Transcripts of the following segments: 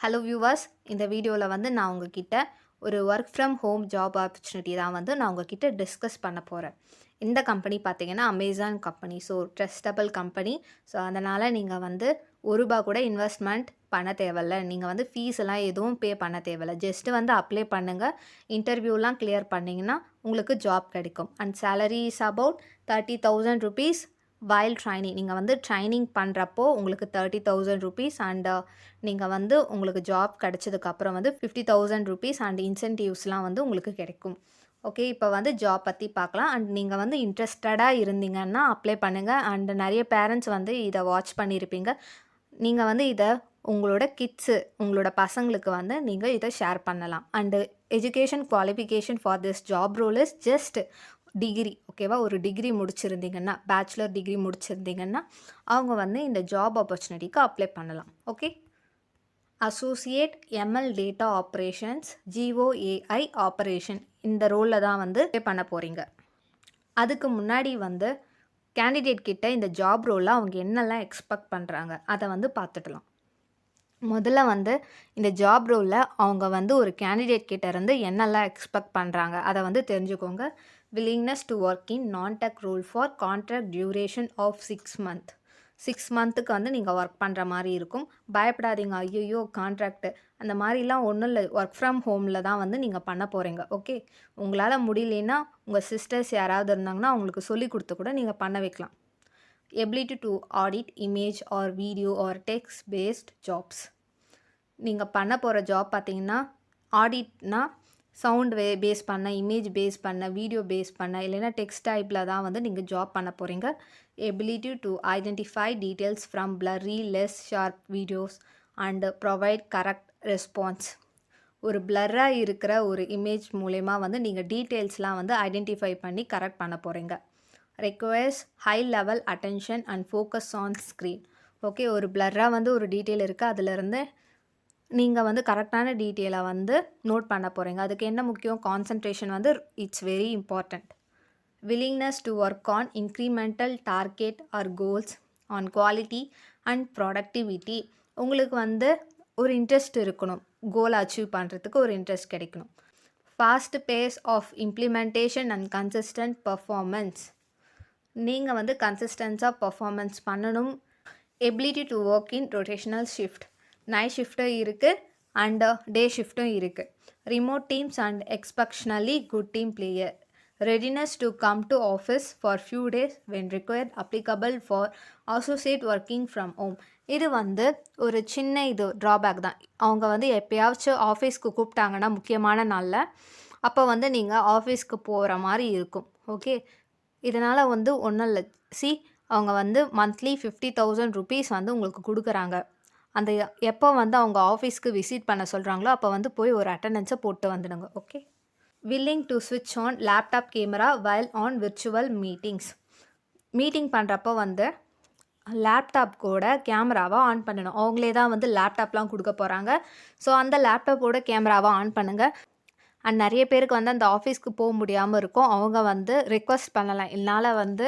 Hello viewers இந்த வீடியோவில் வந்து நான் உங்ககிட்ட ஒரு work from home job opportunity தான் வந்து நான் உங்ககிட்ட டிஸ்கஸ் பண்ண போகிறேன் இந்த கம்பெனி பார்த்தீங்கன்னா Amazon company so trustable company so அதனால் நீங்கள் வந்து ஒரு ரூபா கூட இன்வெஸ்ட்மெண்ட் பண்ண தேவையில்ல. நீங்கள் வந்து ஃபீஸ் எல்லாம் எதுவும் பே பண்ண தேவையில்ல. ஜஸ்ட்டு வந்து அப்ளை பண்ணுங்கள் இன்டர்வியூலாம் கிளியர் பண்ணிங்கன்னா உங்களுக்கு ஜாப் கிடைக்கும். And salary is about thirty thousand rupees while training நீங்கள் வந்து ட்ரைனிங் பண்ணுறப்போ உங்களுக்கு தேர்ட்டி தௌசண்ட் ருபீஸ் அண்ட் நீங்கள் வந்து உங்களுக்கு ஜாப் கிடச்சதுக்கப்புறம் வந்து ஃபிஃப்டி தௌசண்ட் ருபீஸ் அண்ட் இன்சென்டிவ்ஸ்லாம் வந்து உங்களுக்கு கிடைக்கும். ஓகே இப்போ வந்து ஜாப் பற்றி பார்க்கலாம். அண்ட் நீங்கள் வந்து இன்ட்ரெஸ்டடாக இருந்தீங்கன்னா அப்ளை பண்ணுங்கள் அண்ட் நிறைய பேரண்ட்ஸ் வந்து இதை வாட்ச் பண்ணியிருப்பீங்க. நீங்கள் வந்து இதை உங்களோட கிட்ஸு உங்களோட பசங்களுக்கு வந்து நீங்கள் இதை ஷேர் பண்ணலாம். And education qualification for this job role is just degree ஓகேவா ஒரு டிகிரி முடிச்சிருந்தீங்கன்னா பேச்சுலர் டிகிரி முடிச்சிருந்தீங்கன்னா அவங்க வந்து இந்த ஜாப் ஆப்பர்ச்சுனிட்டிக்கு அப்ளை பண்ணலாம் okay associate ML data operations GOAI operation இந்த ரோலில் தான் வந்து பண்ண போகிறீங்க அதுக்கு முன்னாடி வந்து கேண்டிடேட் கிட்ட இந்த ஜாப் ரோலில் அவங்க என்னெல்லாம் எக்ஸ்பெக்ட் பண்ணுறாங்க அதை வந்து பார்த்துடலாம் முதல்ல வந்து இந்த ஜாப் ரோலில் அவங்க வந்து ஒரு கேண்டிடேட் கிட்ட இருந்து என்னெல்லாம் எக்ஸ்பெக்ட் பண்ணுறாங்க அதை வந்து தெரிஞ்சுக்கோங்க. Willingness to work in non tech role for contract duration of six month six மந்த்துக்கு வந்து நீங்கள் ஒர்க் பண்ணுற மாதிரி இருக்கும். பயப்படாதீங்க ஐயோ கான்ட்ராக்ட் அந்த மாதிரிலாம் ஒன்றும் இல்லை. ஒர்க் ஃப்ரம் ஹோமில் தான் வந்து நீங்கள் பண்ண போகிறீங்க ஓகே உங்களால் முடியலன்னா உங்கள் சிஸ்டர்ஸ் யாராவது இருந்தாங்கன்னா அவங்களுக்கு சொல்லி கொடுத்து கூட நீங்கள் பண்ண வைக்கலாம். Ability to audit image or video or text based jobs நீங்கள் பண்ண போகிற ஜாப் பார்த்தீங்கன்னா ஆடிட்னா சவுண்ட் வே பேஸ் பண்ண இமேஜ் பேஸ் பண்ண வீடியோ பேஸ் பண்ண இல்லைன்னா டெக்ஸ்ட் டைப்பில் தான் வந்து நீங்கள் ஜாப் பண்ண போகிறீங்க ability to identify details from blurry less sharp videos and provide correct response ஒரு பிளர்ராக இருக்கிற ஒரு இமேஜ் மூலயமா வந்து நீங்கள் டீட்டெயில்ஸ்லாம் வந்து ஐடென்டிஃபை பண்ணி கரெக்ட் பண்ண போகிறீங்க requires high level attention and focus on screen okay ஒரு பிளர்ராக வந்து ஒரு டீட்டெயில் இருக்குது அதிலிருந்து நீங்கள் வந்து கரெக்டான டீட்டெயிலை வந்து நோட் பண்ண போகிறீங்க அதுக்கு என்ன முக்கியம்? கான்சன்ட்ரேஷன் வந்து it's very important willingness to work on incremental target or goals on quality and productivity உங்களுக்கு வந்து ஒரு இன்ட்ரெஸ்ட் இருக்கணும். கோல் அச்சீவ் பண்ணுறதுக்கு ஒரு இன்ட்ரெஸ்ட் கிடைக்கணும். Fast pace of implementation and consistent performance நீங்கள் வந்து கன்சிஸ்டன்ஸாக பர்ஃபார்மன்ஸ் பண்ணணும். Ability to work in rotational shift night ஷிஃப்ட்டும் இருக்குது அண்ட் டே ஷிஃப்ட்டும் இருக்குது remote teams and exceptionally good team player readiness to come to office for few days when required applicable for associate working from home இது வந்து ஒரு சின்ன இது drawback தான். அவங்க வந்து எப்பயாச்சும் ஆஃபீஸ்க்கு கூப்பிட்டாங்கன்னா முக்கியமான நாளில் அப்போ வந்து நீங்கள் ஆஃபீஸ்க்கு போகிற மாதிரி இருக்கும். ஓகே இதனால் வந்து ஒன்றும் இல்லை. சி அவங்க வந்து மந்த்லி ஃபிஃப்டி தௌசண்ட் ருபீஸ் வந்து உங்களுக்கு கொடுக்குறாங்க. அந்த எப்போ வந்து அவங்க ஆஃபீஸ்க்கு விசிட் பண்ண சொல்கிறாங்களோ அப்போ வந்து போய் ஒரு அட்டண்டன்ஸை போட்டு வந்துடுங்க ஓகே வில்லிங் டு சுவிட்ச் on laptop camera while on virtual meetings meeting பண்ணுறப்போ வந்து லேப்டாப் கூட கேமராவை ஆன் பண்ணணும். அவங்களே தான் வந்து லேப்டாப்லாம் கொடுக்க போகிறாங்க ஸோ அந்த லேப்டாப்போட கேமராவை ஆன் பண்ணுங்கள் அண்ட் நிறைய பேருக்கு வந்து அந்த ஆஃபீஸ்க்கு போக முடியாமல் இருக்கும். அவங்க வந்து ரிக்வஸ்ட் பண்ணலாம். என்னால் வந்து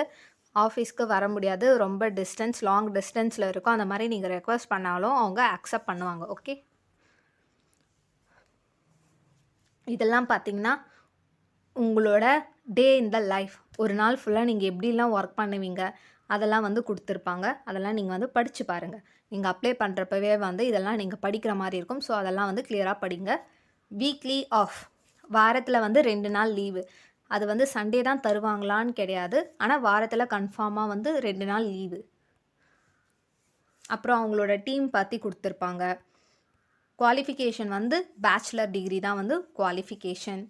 ஆஃபீஸ்க்கு வர முடியாது. ரொம்ப டிஸ்டன்ஸ் லாங் டிஸ்டன்ஸில் இருக்கும். அந்த மாதிரி நீங்கள் ரெக்வஸ்ட் பண்ணாலும் அவங்க அக்செப்ட் பண்ணுவாங்க. ஓகே இதெல்லாம் பார்த்தீங்கன்னா உங்களோட டே இன் த லைஃப் ஒரு நாள் ஃபுல்லாக நீங்கள் எப்படிலாம் ஒர்க் பண்ணுவீங்க அதெல்லாம் வந்து கொடுத்துருப்பாங்க. அதெல்லாம் நீங்கள் வந்து படித்து பாருங்கள் நீங்கள் அப்ளை பண்ணுறப்பவே வந்து இதெல்லாம் நீங்கள் படிக்கிற மாதிரி இருக்கும். ஸோ அதெல்லாம் வந்து கிளியராக படிங்க. வீக்லி ஆஃப் வாரத்தில் வந்து ரெண்டு நாள் லீவு அது வந்து சண்டே தான் தருவாங்களான்னு கிடையாது. ஆனால் வாரத்தில் கன்ஃபார்மாக வந்து ரெண்டு நாள் லீவு அப்புறம் அவங்களோட டீம் பற்றி கொடுத்துருப்பாங்க. குவாலிஃபிகேஷன் வந்து பேச்சுலர் டிகிரி தான் வந்து குவாலிஃபிகேஷன்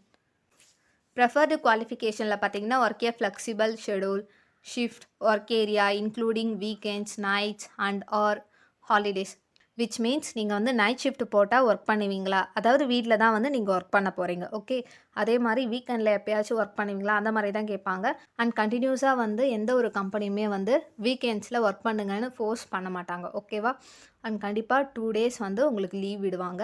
ப்ரெஃபர்டு குவாலிஃபிகேஷனில் பார்த்தீங்கன்னா ஒர்க்கே flexible schedule shift work area including weekends nights and or holidays which means நீங்கள் வந்து நைட் ஷிஃப்ட் போட்டால் ஒர்க் பண்ணுவீங்களா? அதாவது வீட்டில் தான் வந்து நீங்கள் ஒர்க் பண்ண போகிறீங்க ஓகே அதே மாதிரி வீக்கெண்டில் எப்பயாச்சும் ஒர்க் பண்ணுவீங்களா? அந்த மாதிரி தான் கேட்பாங்க. அண்ட் கண்டினியூஸாக வந்து எந்த ஒரு கம்பெனியுமே வந்து வீக்கெண்ட்ஸில் ஒர்க் பண்ணுங்கன்னு ஃபோர்ஸ் பண்ண மாட்டாங்க. ஓகேவா அண்ட் கண்டிப்பாக டூ டேஸ் வந்து உங்களுக்கு லீவ் விடுவாங்க.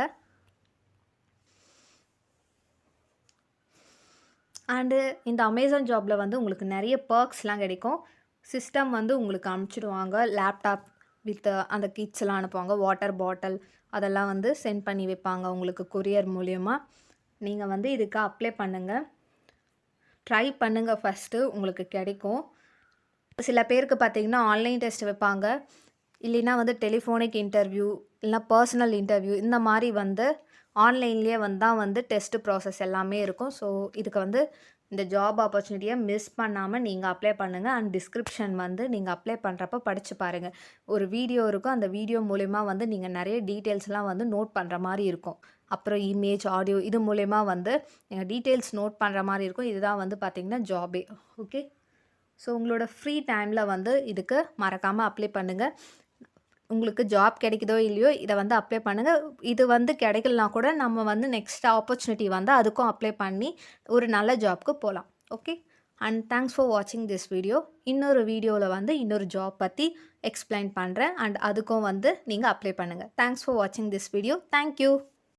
அண்டு இந்த அமேசான் ஜாபில் வந்து உங்களுக்கு நிறைய பர்க்ஸ்லாம் கிடைக்கும். சிஸ்டம் வந்து உங்களுக்கு அமுச்சிடுவாங்க லேப்டாப் வித் அந்த கிட்ஸ்லாம் அனுப்புவாங்க வாட்டர் பாட்டில் அதெல்லாம் வந்து சென்ட் பண்ணி வைப்பாங்க உங்களுக்கு கொரியர் மூலியமா. நீங்கள் வந்து இதுக்கு அப்ளை பண்ணுங்கள் ட்ரை பண்ணுங்கள் ஃபஸ்ட்டு உங்களுக்கு கிடைக்கும். சில பேருக்கு பார்த்தீங்கன்னா, ஆன்லைன் டெஸ்ட் வைப்பாங்க. இல்லைன்னா வந்து டெலிஃபோனிக் இன்டர்வியூ, இல்லைன்னா பர்சனல் இன்டர்வியூ இந்த மாதிரி வந்து ஆன்லைன்லேயே வந்து தான் வந்து டெஸ்ட்டு ப்ராசஸ் எல்லாமே இருக்கும். ஸோ, இதுக்கு வந்து இந்த ஜாப் ஆப்பர்ச்சுனிட்டியை மிஸ் பண்ணாமல் நீங்கள் அப்ளை பண்ணுங்கள் அண்ட் டிஸ்கிரிப்ஷன் வந்து நீங்கள் அப்ளை பண்ணுறப்ப படித்து பாருங்கள் ஒரு வீடியோ இருக்கும். அந்த வீடியோ மூலயமா வந்து நீங்கள் நிறைய டீட்டெயில்ஸ்லாம் வந்து நோட் பண்ணுற மாதிரி இருக்கும். அப்புறம் இமேஜ், ஆடியோ இது மூலயமா வந்து நீங்கள் டீட்டெயில்ஸ் நோட் பண்ணுற மாதிரி இருக்கும். இதுதான் வந்து பார்த்திங்கன்னா ஜாபே. ஓகே. ஸோ, உங்களோட ஃப்ரீ டைமில் வந்து இதுக்கு மறக்காமல் அப்ளை பண்ணுங்கள் உங்களுக்கு ஜாப் கிடைக்குதோ இல்லையோ, இதை வந்து அப்ளை பண்ணுங்கள் இது வந்து கிடைக்கலனா கூட நம்ம வந்து நெக்ஸ்ட் ஆப்பர்ச்சுனிட்டி வந்து அதுக்கும் அப்ளை பண்ணி ஒரு நல்ல ஜாப்க்கு போகலாம் ஓகே. அண்ட் தேங்க்ஸ் ஃபார் வாட்சிங் திஸ் வீடியோ. இன்னொரு வீடியோவில் வந்து இன்னொரு ஜாப் பற்றி எக்ஸ்பிளைன் பண்ணுறேன் அண்ட் அதுக்கும் வந்து நீங்கள் அப்ளை பண்ணுங்க. தேங்க்ஸ் ஃபார் வாட்சிங் திஸ் வீடியோ. Thank you.